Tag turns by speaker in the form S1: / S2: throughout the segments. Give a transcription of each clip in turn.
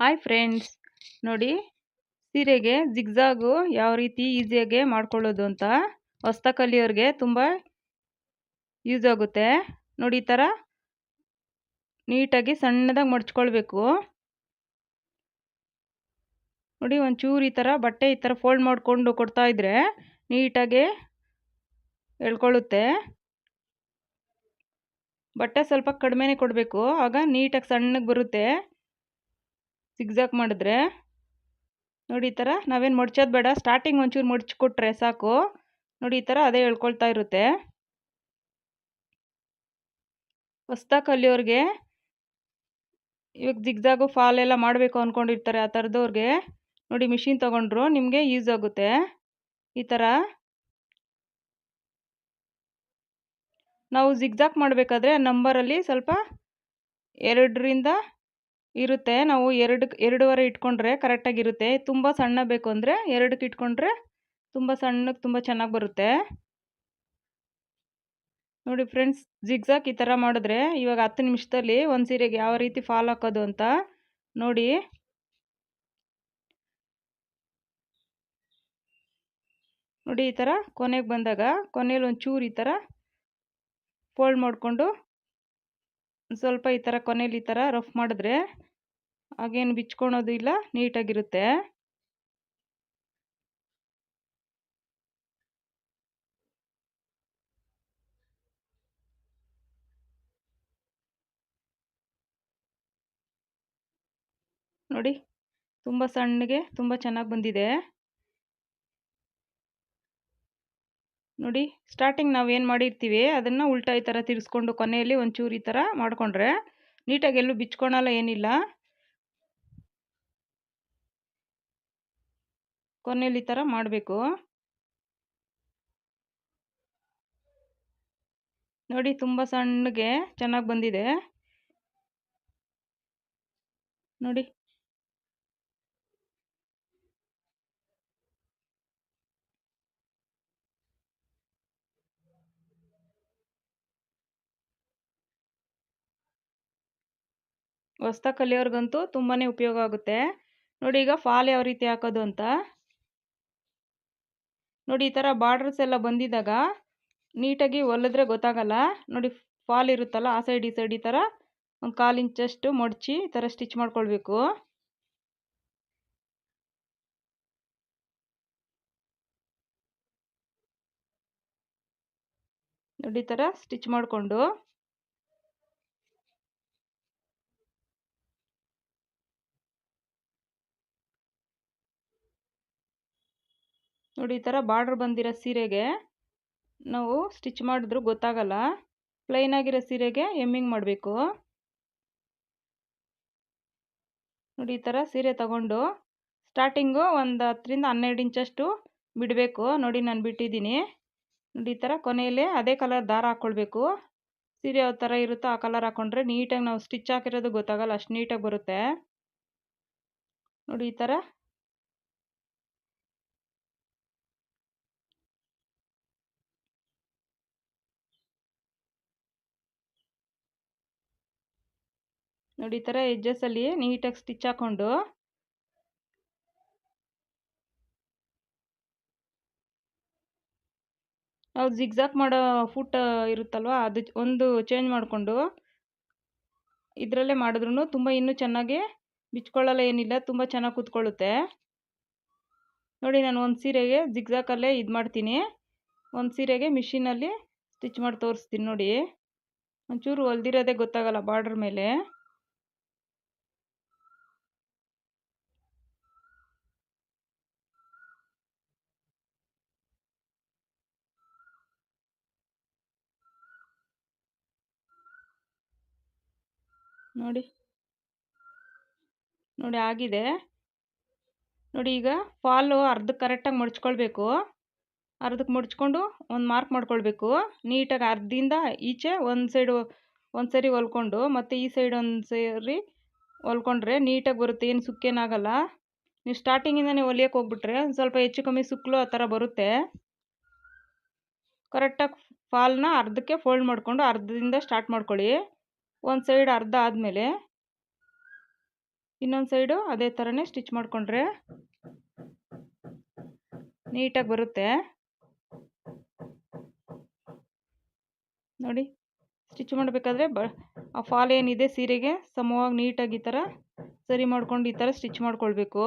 S1: Hi friends ನೋಡಿ, ಸೀರೆಗೆ zigzag ಯಾವ ರೀತಿ ಈಸಿಯಾಗಿ ಮಾಡ್ಕೊಳ್ಳೋದು ಅಂತ ಹೊಸ್ತ ಕಲಿಯೋರಿಗೆ ತುಂಬ ಯೂಸ್ ಆಗುತ್ತೆ. ನೋಡಿ, ಈ ಥರ ನೀಟಾಗಿ ಸಣ್ಣದಾಗಿ ಮಡ್ಚ್ಕೊಳ್ಬೇಕು. ನೋಡಿ, ಒಂಚೂರು ಈ ಥರ ಬಟ್ಟೆ ಈ ಥರ ಫೋಲ್ಡ್ ಮಾಡಿಕೊಂಡು ಕೊಡ್ತಾ ಇದ್ರೆ ನೀಟಾಗಿ ಎಳ್ಕೊಳ್ಳುತ್ತೆ. ಬಟ್ಟೆ ಸ್ವಲ್ಪ ಕಡಿಮೆನೇ ಕೊಡಬೇಕು. ಆಗ ನೀಟಾಗಿ ಸಣ್ಣಗೆ ಬರುತ್ತೆ. ಸಿಗ್ಸಾಕ್ ಮಾಡಿದ್ರೆ, ನೋಡಿ ಈ ಥರ, ನಾವೇನು ಮಡ್ಚೋದು ಬೇಡ ಸ್ಟಾರ್ಟಿಂಗ್ ಒಂಚೂರು ಮಡ್ಚಿಕೊಟ್ರೆ ಸಾಕು. ನೋಡಿ ಈ ಥರ ಅದೇ ಹೇಳ್ಕೊಳ್ತಾ ಇರುತ್ತೆ. ಹೊಸ್ದಾಗಿ ಕಲಿಯೋರಿಗೆ, ಇವಾಗ ಜಿಗ್ಜಾಗು ಫಾಲ್ ಎಲ್ಲ ಮಾಡಬೇಕು ಅಂದ್ಕೊಂಡಿರ್ತಾರೆ ಆ ಥರದವ್ರಿಗೆ. ನೋಡಿ ಮಿಷಿನ್ ತೊಗೊಂಡ್ರು, ನಿಮಗೆ ಯೂಸ್ ಆಗುತ್ತೆ. ಈ ಥರ. ನಾವು ಜಿಗ್ಜಾಕ್ ಮಾಡಬೇಕಾದ್ರೆ ನಂಬರಲ್ಲಿ ಸ್ವಲ್ಪ ಎರಡರಿಂದ ಇರುತ್ತೆ. ನಾವು ಎರಡು, ಎರಡೂವರೆ ಇಟ್ಕೊಂಡ್ರೆ ಕರೆಕ್ಟಾಗಿರುತ್ತೆ ತುಂಬ ಸಣ್ಣ ಬೇಕು ಅಂದರೆ ಎರಡಕ್ಕೆ ಇಟ್ಕೊಂಡ್ರೆ ತುಂಬ ಸಣ್ಣಕ್ಕೆ ತುಂಬ ಚೆನ್ನಾಗಿ ಬರುತ್ತೆ. ನೋಡಿ ಫ್ರೆಂಡ್ಸ್ ಜಿಗ್ಜಾಕ್ ಈ ಥರ ಮಾಡಿದ್ರೆ ಇವಾಗ ಹತ್ತು ನಿಮಿಷದಲ್ಲಿ ಒಂದು ಸೀರೆಗೆ ಯಾವ ರೀತಿ ಫಾಲ್ ಹಾಕೋದು ಅಂತ ನೋಡಿ. ನೋಡಿ ಈ ಥರ ಕೊನೆಗೆ ಬಂದಾಗ ಕೊನೆಯಲ್ಲಿ ಒಂಚೂರು ಈ ಥರ ಫೋಲ್ಡ್ ಮಾಡಿಕೊಂಡು ಸ್ವಲ್ಪ ಈ ಥರ ಕೊನೆಯಲ್ಲಿ ಈ ಥರ ರಫ್ ಮಾಡಿದ್ರೆ ಹಾಗೇನು ಬಿಚ್ಕೊಳೋದು ಇಲ್ಲ, ನೀಟಾಗಿರುತ್ತೆ. ನೋಡಿ, ತುಂಬ ಸಣ್ಣಗೆ ತುಂಬ ಚೆನ್ನಾಗಿ ಬಂದಿದೆ. ನೋಡಿ ಸ್ಟಾರ್ಟಿಂಗ್ ನಾವು ಏನು ಮಾಡಿರ್ತೀವಿ, ಅದನ್ನು ಉಲ್ಟಾ ಈ ಥರ ತಿರ್ಸ್ಕೊಂಡು ಕೊನೆಯಲ್ಲಿ ಒಂಚೂರು ಈ ಥರ ಮಾಡಿಕೊಂಡ್ರೆ ನೀಟಾಗಿ ಎಲ್ಲೂ ಬಿಚ್ಕೊಳಲ್ಲ ಏನಿಲ್ಲ. ಕೊನೆಯಲ್ಲಿ ಈ ಥರ ಮಾಡಬೇಕು. ನೋಡಿ, ತುಂಬ ಸಣ್ಣಗೆ ಚೆನ್ನಾಗಿ ಬಂದಿದೆ. ನೋಡಿ. ಹೊಸ್ದಾಗಿ ಕಲಿಯೋರ್ಗಂತೂ ತುಂಬಾ ಉಪಯೋಗ ಆಗುತ್ತೆ. ನೋಡಿ ಈಗ ಫಾಲ್ ಯಾವ ರೀತಿ ಹಾಕೋದು ಅಂತ. ನೋಡಿ ಈ ಥರ ಬಾರ್ಡರ್ಸ್ ಎಲ್ಲ ಬಂದಿದ್ದಾಗ ನೀಟಾಗಿ ಹೊಲಿದ್ರೆ ಗೊತ್ತಾಗಲ್ಲ. ನೋಡಿ ಫಾಲ್ ಇರುತ್ತಲ್ಲ ಆ ಸೈಡ್ ಈ ಸೈಡ್ ಈ ಥರ ಒಂದು ಕಾಲು ಇಂಚಷ್ಟು ಮಡಚಿ ಈ ಥರ ಸ್ಟಿಚ್ ಮಾಡ್ಕೊಳ್ಬೇಕು. ನೋಡಿ ಈ ಥರ ಸ್ಟಿಚ್ ಮಾಡಿಕೊಂಡು ನೋಡಿ, ಈ ಥರ ಬಾರ್ಡ್ರ್ ಬಂದಿರೋ ಸೀರೆಗೆ ನಾವು ಸ್ಟಿಚ್ ಮಾಡಿದ್ರು ಗೊತ್ತಾಗಲ್ಲ. ಪ್ಲೈನ್ ಆಗಿರೋ ಸೀರೆಗೆ ಎಮ್ಮಿಂಗ್ ಮಾಡಬೇಕು. ನೋಡಿ, ಈ ಥರ ಸೀರೆ ತಗೊಂಡು ಸ್ಟಾರ್ಟಿಂಗು ಒಂದು ಹತ್ತರಿಂದ ಹನ್ನೆರಡು ಇಂಚಷ್ಟು ಬಿಡಬೇಕು. ನೋಡಿ, ನಾನು ಬಿಟ್ಟಿದ್ದೀನಿ. ನೋಡಿ, ಈ ಥರ ಕೊನೆಯಲ್ಲಿ ಅದೇ ಕಲರ್ ದಾರ ಹಾಕ್ಕೊಳ್ಬೇಕು. ಸೀರೆ ಯಾವ ಥರ ಇರುತ್ತೋ ಆ ಕಲರ್ ಹಾಕ್ಕೊಂಡ್ರೆ ನೀಟಾಗಿ ನಾವು ಸ್ಟಿಚ್ ಹಾಕಿರೋದು ಗೊತ್ತಾಗಲ್ಲ, ಅಷ್ಟು ನೀಟಾಗಿ ಬರುತ್ತೆ. ನೋಡಿ, ಈ ಥರ ನೋಡಿ, ಈ ಥರ ಎಜ್ಜಸ್ಸಲ್ಲಿ ನೀಟಾಗಿ ಸ್ಟಿಚ್ ಹಾಕ್ಕೊಂಡು ನಾವು ಜಿಗ್ಜಾಕ್ ಮಾಡೋ ಫುಟ್ ಇರುತ್ತಲ್ವ, ಅದು ಒಂದು ಚೇಂಜ್ ಮಾಡಿಕೊಂಡು ಇದರಲ್ಲೇ ಮಾಡಿದ್ರು ತುಂಬ ಇನ್ನೂ ಚೆನ್ನಾಗಿ ಬಿಚ್ಕೊಳ್ಳಲ್ಲ ಏನಿಲ್ಲ, ತುಂಬ ಚೆನ್ನಾಗಿ ಕೂತ್ಕೊಳ್ಳುತ್ತೆ. ನೋಡಿ, ನಾನು ಒಂದು ಸೀರೆಗೆ ಜಿಗ್ಜಾಕಲ್ಲೇ ಇದು ಮಾಡ್ತೀನಿ. ಒಂದು ಸೀರೆಗೆ ಮಿಷಿನಲ್ಲಿ ಸ್ಟಿಚ್ ಮಾಡಿ ತೋರಿಸ್ತೀನಿ ನೋಡಿ. ಒಂಚೂರು ಹೊಲ್ದಿರೋದೇ ಗೊತ್ತಾಗಲ್ಲ ಬಾರ್ಡ್ರ್ ಮೇಲೆ. ನೋಡಿ. ನೋಡಿ ಆಗಿದೆ. ನೋಡಿ ಈಗ ಫಾಲು ಅರ್ಧಕ್ಕೆ ಕರೆಕ್ಟಾಗಿ ಮುಡ್ಚ್ಕೊಳ್ಬೇಕು. ಅರ್ಧಕ್ಕೆ ಮಡ್ಚ್ಕೊಂಡು ಒಂದು ಮಾರ್ಕ್ ಮಾಡ್ಕೊಳ್ಬೇಕು. ನೀಟಾಗಿ ಅರ್ಧದಿಂದ ಈಚೆ ಒಂದು ಸೈಡು ಒಂದು ಸರಿ ಹೊಲ್ಕೊಂಡು ಮತ್ತು ಈ ಸೈಡ್ ಒಂದು ಸರಿ ಹೊಲ್ಕೊಂಡ್ರೆ ನೀಟಾಗಿ ಬರುತ್ತೆ. ಏನು ಸುಕ್ಕೇನಾಗಲ್ಲ ನೀವು ಸ್ಟಾರ್ಟಿಂಗಿಂದನೇ ಹೊಲಿಯೋಕೆ ಹೋಗ್ಬಿಟ್ರೆ ಒಂದು ಸ್ವಲ್ಪ ಹೆಚ್ಚು ಕಮ್ಮಿ ಸುಕ್ಕಲು ಆ ಥರ ಬರುತ್ತೆ. ಕರೆಕ್ಟಾಗಿ ಫಾಲ್ನ ಅರ್ಧಕ್ಕೆ ಫೋಲ್ಡ್ ಮಾಡಿಕೊಂಡು ಅರ್ಧದಿಂದ ಸ್ಟಾರ್ಟ್ ಮಾಡ್ಕೊಳ್ಳಿ. ಒಂದು ಸೈಡ್ ಅರ್ಧ ಆದಮೇಲೆ ಇನ್ನೊಂದು ಸೈಡು ಅದೇ ಥರನೇ ಸ್ಟಿಚ್ ಮಾಡಿಕೊಂಡ್ರೆ ನೀಟಾಗಿ ಬರುತ್ತೆ. ನೋಡಿ ಸ್ಟಿಚ್ ಮಾಡಬೇಕಾದ್ರೆ ಬ, ಆ ಫಾಲ್ ಏನಿದೆ ಸೀರೆಗೆ ಸಮವಾಗಿ ನೀಟಾಗಿ ಈ ಥರ ಸರಿ ಮಾಡ್ಕೊಂಡು ಈ ಥರ ಸ್ಟಿಚ್ ಮಾಡ್ಕೊಳ್ಬೇಕು.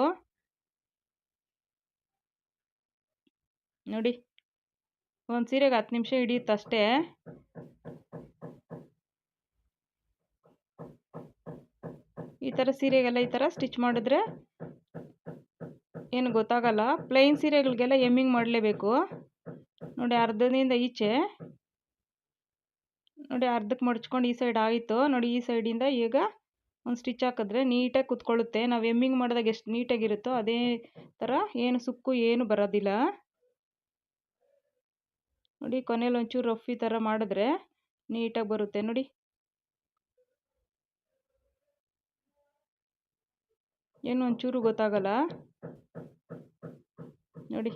S1: ನೋಡಿ, ಒಂದು ಸೀರೆಗೆ ಹತ್ತು ನಿಮಿಷ ಹಿಡಿಯುತ್ತೆ ಅಷ್ಟೇ ಈ ಥರ ಸೀರೆಗೆಲ್ಲ ಈ ಥರ ಸ್ಟಿಚ್ ಮಾಡಿದ್ರೆ ಏನು ಗೊತ್ತಾಗಲ್ಲ. ಪ್ಲೈನ್ ಸೀರೆಗಳಿಗೆಲ್ಲ ಎಮ್ಮಿಂಗ್ ಮಾಡಲೇಬೇಕು. ನೋಡಿ ಅರ್ಧದಿಂದ ಈಚೆ. ನೋಡಿ ಅರ್ಧಕ್ಕೆ ಮಡ್ಚ್ಕೊಂಡು ಈ ಸೈಡ್ ಆಯಿತು. ನೋಡಿ ಈ ಸೈಡಿಂದ ಈಗ ಒಂದು ಸ್ಟಿಚ್ ಹಾಕಿದ್ರೆ ನೀಟಾಗಿ ಕುತ್ಕೊಳ್ಳುತ್ತೆ. ನಾವು ಎಮ್ಮಿಂಗ್ ಮಾಡಿದಾಗ ಎಷ್ಟು ನೀಟಾಗಿರುತ್ತೋ ಅದೇ ಥರ ಏನು ಸುಕ್ಕು ಏನು ಬರೋದಿಲ್ಲ. ನೋಡಿ ಕೊನೆಯಲ್ಲಿ ಒಂಚೂರು ರಫ್ ಈ ಥರ ಮಾಡಿದ್ರೆ ನೀಟಾಗಿ ಬರುತ್ತೆ. ನೋಡಿ ಏನು ಒಂಚೂರು ಗೊತ್ತಾಗಲ್ಲ? ನೋಡಿ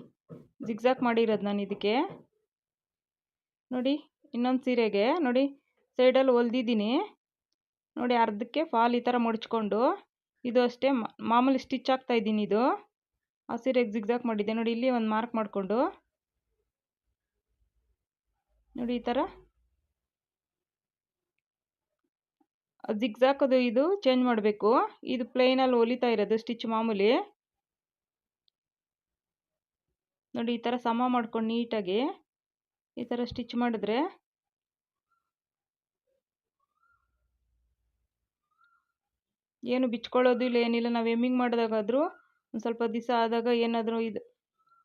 S1: ಜಿಗ್ಜಾಕ್ ಮಾಡಿರೋದು ನಾನು ಇದಕ್ಕೆ. ನೋಡಿ, ಇನ್ನೊಂದು ಸೀರೆಗೆ. ನೋಡಿ ಸೈಡಲ್ಲಿ ಹೊಲ್ದಿದ್ದೀನಿ. ನೋಡಿ, ಅರ್ಧಕ್ಕೆ ಫಾಲ್ ಈ ಥರ ಮಡಚ್ಕೊಂಡು. ಇದು ಅಷ್ಟೇ ಮಾಮೂಲಿ ಸ್ಟಿಚ್ ಆಗ್ತಾ ಇದ್ದೀನಿ ಇದು. ಆ ಸೀರೆಗೆ ಜಿಗ್ಜಾಕ್ ಮಾಡಿದ್ದೆ. ನೋಡಿ, ಇಲ್ಲಿ ಒಂದು ಮಾರ್ಕ್ ಮಾಡಿಕೊಂಡು. ನೋಡಿ, ಈ ಥರ. ಜಿಗ್ಜಾಕದು ಇದು ಚೇಂಜ್ ಮಾಡಬೇಕು. ಇದು ಪ್ಲೇನಲ್ಲಿ ಹೊಲಿತಾ ಇರೋದು ಸ್ಟಿಚ್ ಮಾಮೂಲಿ. ನೋಡಿ ಈ ಥರ ಸಮ ಮಾಡ್ಕೊಂಡು ನೀಟಾಗಿ ಈ ಥರ ಸ್ಟಿಚ್ ಮಾಡಿದ್ರೆ ಏನು ಬಿಚ್ಕೊಳ್ಳೋದು ಇಲ್ಲ, ಏನಿಲ್ಲ. ನಾವು ಎಮ್ಮಿಂಗ್ ಮಾಡಿದಾಗಾದರೂ ಒಂದು ಸ್ವಲ್ಪ ದಿವಸ ಆದಾಗ ಏನಾದರೂ ಇದು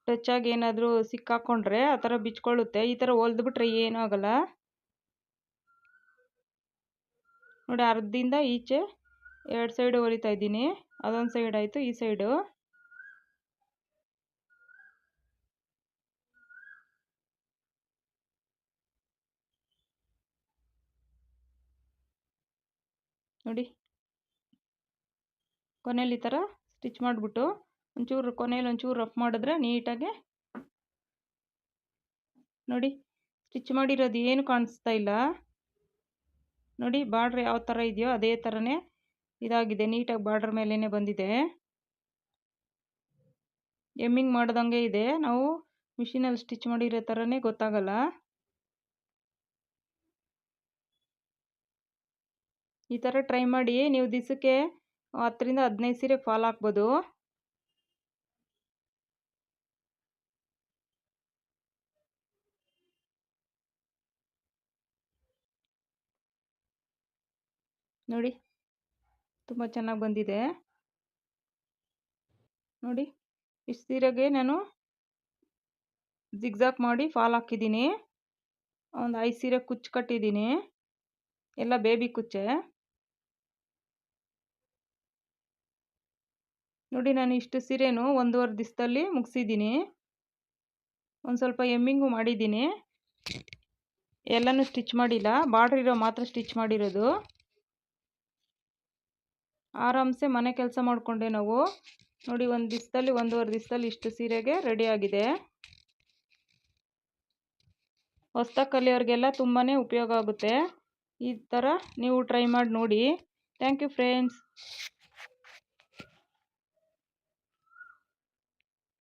S1: ಟಚ್ ಆಗಿ ಏನಾದರೂ ಸಿಕ್ಕಾಕೊಂಡ್ರೆ ಆ ಥರ ಬಿಚ್ಕೊಳ್ಳುತ್ತೆ. ಈ ಥರ ಹೊಲ್ದ್ಬಿಟ್ರೆ ಏನೂ ಆಗಲ್ಲ. ನೋಡಿ, ಅರ್ಧದಿಂದ ಈಚೆ ಎರಡು ಸೈಡು ಹೊಲಿತಾ ಇದ್ದೀನಿ. ಅದೊಂದು ಸೈಡ್ ಆಯಿತು, ಈ ಸೈಡು ನೋಡಿ. ಕೊನೆಯಲ್ಲಿ ಈ ಥರ ಸ್ಟಿಚ್ ಮಾಡಿಬಿಟ್ಟು ಒಂಚೂರು ಕೊನೆಯಲ್ಲಿ ಒಂಚೂರು ರಫ್ ಮಾಡಿದ್ರೆ ನೀಟಾಗಿ ನೋಡಿ ಸ್ಟಿಚ್ ಮಾಡಿರೋದು ಏನು ಕಾಣಿಸ್ತಾ ಇಲ್ಲ. ನೋಡಿ ಬಾರ್ಡ್ರ್ ಯಾವ ಥರ ಇದೆಯೋ ಅದೇ ಥರನೇ ಇದಾಗಿದೆ, ನೀಟಾಗಿ ಬಾರ್ಡ್ರ್ ಮೇಲೇ ಬಂದಿದೆ. ಎಮ್ಮಿಂಗ್ ಮಾಡ್ದಂಗೆ ಇದೆ. ನಾವು ಮಿಷಿನಲ್ಲಿ ಸ್ಟಿಚ್ ಮಾಡಿರೋ ಥರನೇ ಗೊತ್ತಾಗಲ್ಲ. ಈ ಥರ ಟ್ರೈ ಮಾಡಿ ನೀವು ದಿವಸಕ್ಕೆ ಹತ್ತರಿಂದ ಹದಿನೈದು ಸೀರೆ ಫಾಲ್ ಹಾಕ್ಬೋದು. ನೋಡಿ. ತುಂಬ ಚೆನ್ನಾಗಿ ಬಂದಿದೆ. ನೋಡಿ, ಇಷ್ಟು ಸೀರೆಗೆ ನಾನು ಜಿಗ್ಜಾಕ್ ಮಾಡಿ ಫಾಲ್ ಹಾಕಿದ್ದೀನಿ. ಒಂದು ಐದು ಸೀರೆ ಕುಚ್ಚು ಕಟ್ಟಿದ್ದೀನಿ. ಎಲ್ಲ ಬೇಬಿ ಕುಚ್ಚೆ. ನೋಡಿ, ನಾನು ಇಷ್ಟು ಸೀರೆನೂ ಒಂದೂವರೆ ದಿವಸದಲ್ಲಿ ಮುಗಿಸಿದ್ದೀನಿ. ಒಂದು ಸ್ವಲ್ಪ ಎಮ್ಮಿಂಗು ಮಾಡಿದ್ದೀನಿ. ಎಲ್ಲನೂ ಸ್ಟಿಚ್ ಮಾಡಿಲ್ಲ. ಬಾರ್ಡ್ರ್ ಇರೋ ಮಾತ್ರ ಸ್ಟಿಚ್ ಮಾಡಿರೋದು. ಆರಾಮ್ಸೆ ಮನೆ ಕೆಲಸ ಮಾಡಿಕೊಂಡೆ ನಾವು. ನೋಡಿ ಒಂದು ದಿವಸದಲ್ಲಿ ಒಂದೂವರೆ ದಿವಸದಲ್ಲಿ ಇಷ್ಟು ಸೀರೆಗೆ ರೆಡಿಯಾಗಿದೆ ಹೊಸ್ತ ಕಲಿಯೋರಿಗೆಲ್ಲ ತುಂಬಾ ಉಪಯೋಗ ಆಗುತ್ತೆ. ಈ ಥರ ನೀವು ಟ್ರೈ ಮಾಡಿ ನೋಡಿ. Thank you friends